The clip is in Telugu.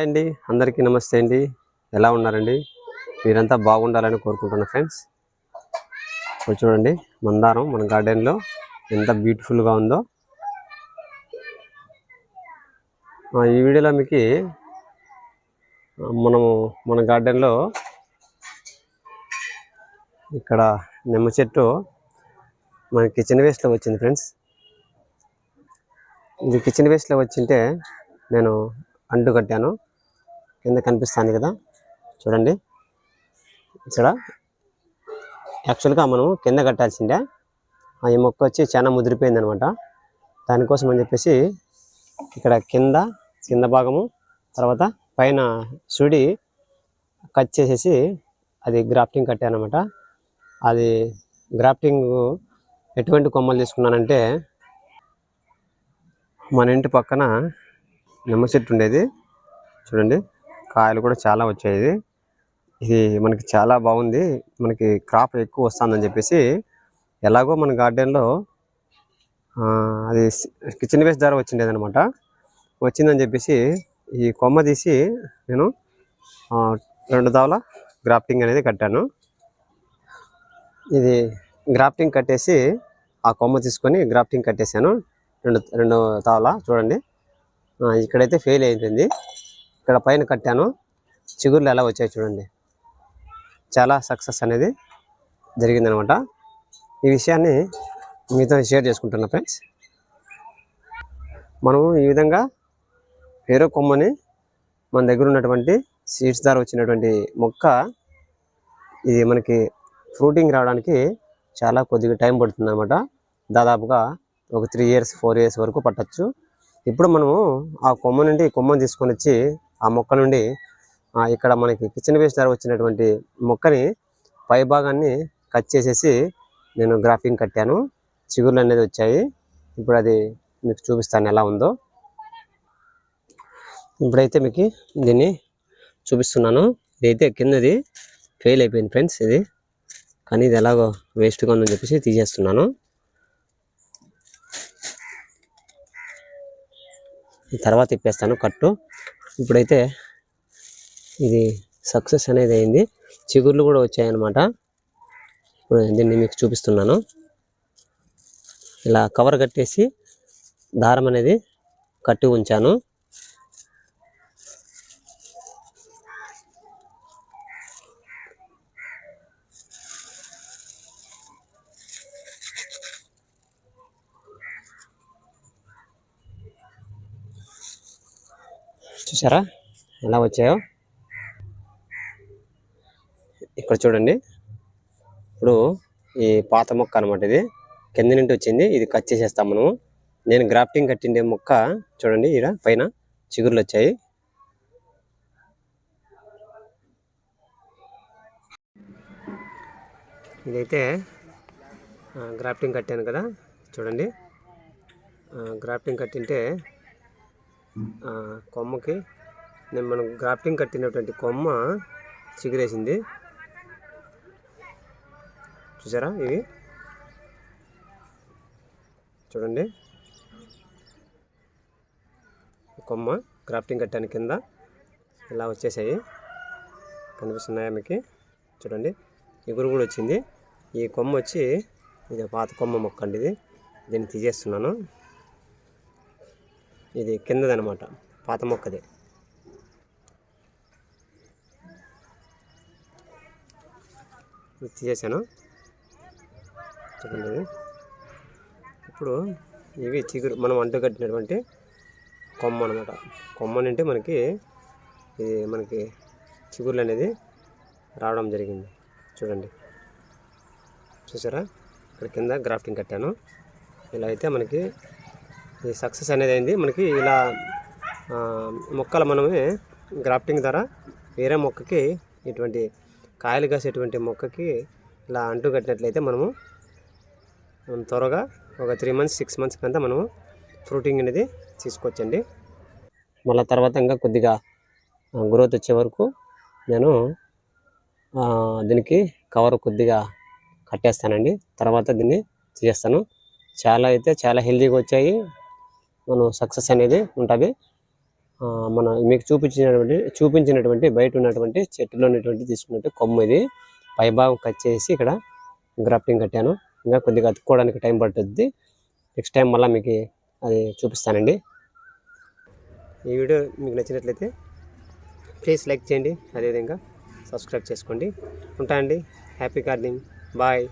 హాయ్ అండి. అందరికీ నమస్తే అండి. ఎలా ఉన్నారండి? మీరంతా బాగుండాలని కోరుకుంటున్నా ఫ్రెండ్స్. ఇప్పుడు చూడండి మందారం మన గార్డెన్లో ఎంత బ్యూటిఫుల్గా ఉందో. ఈ వీడియోలో మీకు మనము మన గార్డెన్లో ఇక్కడ నిమ్మ చెట్టు మన కిచెన్ వేస్ట్లో వచ్చింది ఫ్రెండ్స్. ఇది కిచెన్ వేస్ట్లో వచ్చింటే నేను అంటు కట్టాను. కింద కనిపిస్తాను కదా. చూడండి. ఇక్కడ యాక్చువల్గా మనము కింద కట్టాల్సిందే. ఆ ఈ మొక్క వచ్చి చాలా ముదిరిపోయింది అనమాట దానికోసం అని చెప్పేసి ఇక్కడ కింద కింద భాగము తర్వాత పైన సుడి కట్ చేసేసి అది గ్రాఫ్టింగ్ కట్టాను అనమాట అది గ్రాఫ్టింగ్ ఎటువంటి కొమ్మలు తీసుకున్నానంటే మన ఇంటి పక్కన నిమ్మ చెట్టు ఉండేది. చూడండి. కాయలు కూడా చాలా వచ్చాయి. ఇది మనకి చాలా బాగుంది. మనకి క్రాప్ ఎక్కువ వస్తుందని చెప్పేసి ఎలాగో మన గార్డెన్లో అది కిచెన్ వేస్ట్ ద్వారా వచ్చిండేది అనమాట వచ్చిందని చెప్పేసి ఈ కొమ్మ తీసి నేను రెండు దావల గ్రాఫ్టింగ్ అనేది కట్టాను. ఇది గ్రాఫ్టింగ్ కట్టేసి ఆ కొమ్మ తీసుకొని గ్రాఫ్టింగ్ కట్టేశాను. రెండు రెండు తావలా చూడండి. ఇక్కడైతే ఫెయిల్ అయిపోయింది. ఇక్కడ పైన కట్టాను. చిగుర్లు ఎలా వచ్చాయి చూడండి. చాలా సక్సెస్ అనేది జరిగిందనమాట. ఈ విషయాన్ని మీతో షేర్ చేసుకుంటున్నా ఫ్రెండ్స్. మనము ఈ విధంగా వేరే కొమ్మని మన దగ్గర ఉన్నటువంటి సీడ్స్ ద్వారా వచ్చినటువంటి మొక్క ఇది మనకి ఫ్రూటింగ్ రావడానికి చాలా కొద్దిగా టైం పడుతుందనమాట. దాదాపుగా ఒక త్రీ ఇయర్స్ ఫోర్ ఇయర్స్ వరకు పట్టచ్చు. ఇప్పుడు మనము ఆ కొమ్మ నుండి కొమ్మను తీసుకొని వచ్చి ఆ మొక్క నుండి ఇక్కడ మనకి కిచెన్ వేస్ట్ ద్వారా వచ్చినటువంటి మొక్కని పై భాగాన్ని కట్ చేసేసి నేను గ్రాఫింగ్ కట్టాను. చిగుర్లు అనేది వచ్చాయి. ఇప్పుడు అది మీకు చూపిస్తాను ఎలా ఉందో. ఇప్పుడైతే మీకు దీన్ని చూపిస్తున్నాను. ఇదైతే కిందది ఫెయిల్ అయిపోయింది ఫ్రెండ్స్ ఇది. కానీ ఇది ఎలాగో వేస్ట్గా ఉందని చెప్పేసి తీసేస్తున్నాను. తర్వాత ఇప్పేస్తాను కట్టు ఇప్పుడైతే ఇది సక్సెస్ అనేది అయింది. చిగుర్లు కూడా వచ్చాయన్నమాట. ఇప్పుడు దీన్ని మీకు చూపిస్తున్నాను. ఇలా కవర్ కట్టేసి దారం అనేది కట్టి ఉంచాను. చూసారా ఎలా వచ్చాయో? ఇక్కడ చూడండి. ఇప్పుడు ఈ పాత మొక్క అనమాట ఇది. కింద నుండి వచ్చింది. ఇది కట్ చేసేస్తాం మనము. నేను గ్రాఫ్టింగ్ కట్టిండే మొక్క చూడండి ఇక్కడ పైన చిగురులు వచ్చాయి. ఇదైతే గ్రాఫ్టింగ్ కట్టాను కదా. చూడండి. గ్రాఫ్టింగ్ కట్టింటే కొమ్మకి నేను మనం గ్రాఫ్టింగ్ కట్టినటువంటి కొమ్మ చిగురేసింది. చూసారా ఇవి? చూడండి. కొమ్మ గ్రాఫ్టింగ్ కట్టాను కింద. ఇలా వచ్చేసాయి. కనిపిస్తున్నాయా మీకు? చూడండి. ఎగురు కూడా వచ్చింది. ఈ కొమ్మ వచ్చి ఇది పాత కొమ్మ మొక్క అండి ఇది. దీన్ని తీసేస్తున్నాను. ఇది కిందదనమాట పాత మొక్కది. చేశాను? తీసేసాను చూడండి ఇప్పుడు ఇవి చిగురు మనం అంటుకట్టినటువంటి కొమ్మ అనమాట కొమ్మ అంటే మనకి ఇది మనకి చిగుర్లు అనేది రావడం జరిగింది. చూడండి. చూసారా? ఇక్కడ కింద గ్రాఫ్టింగ్ కట్టాను. ఇలా అయితే మనకి ఈ సక్సెస్ అనేది అయింది. మనకి ఇలా మొక్కలు మనమే గ్రాఫ్టింగ్ ద్వారా వేరే మొక్కకి ఇటువంటి కాయలు కాసేటువంటి మొక్కకి ఇలా అంటు కట్టినట్లయితే మనము త్వరగా ఒక త్రీ మంత్స్ సిక్స్ మంత్స్ కంతా మనము ఫ్రూటింగ్ అనేది తీసుకోవచ్చండి. మళ్ళీ తర్వాత ఇంకా కొద్దిగా గ్రోత్ వచ్చే వరకు నేను దీనికి కవర్ కొద్దిగా కట్టేస్తానండి. తర్వాత దీన్ని చేస్తాను. చాలా అయితే చాలా హెల్తీగా వచ్చాయి. మనం సక్సెస్ అనేది ఉంటుంది. మన మీకు చూపించినటువంటి చూపించినటువంటి బయట ఉన్నటువంటి చెట్టులో ఉన్నటువంటి తీసుకున్నట్టు కొమ్మ ఇది. పైభాగం కట్ చేసి ఇక్కడ గ్రాఫ్టింగ్ కట్టాను. ఇంకా కొద్దిగా అతుక్కోవడానికి టైం పడుతుంది. నెక్స్ట్ టైం మళ్ళీ మీకు అది చూపిస్తానండి. ఈ వీడియో మీకు నచ్చినట్లయితే ప్లీజ్ లైక్ చేయండి. అదేవిధంగా సబ్స్క్రైబ్ చేసుకోండి. ఉంటానండి. Happy gardening bye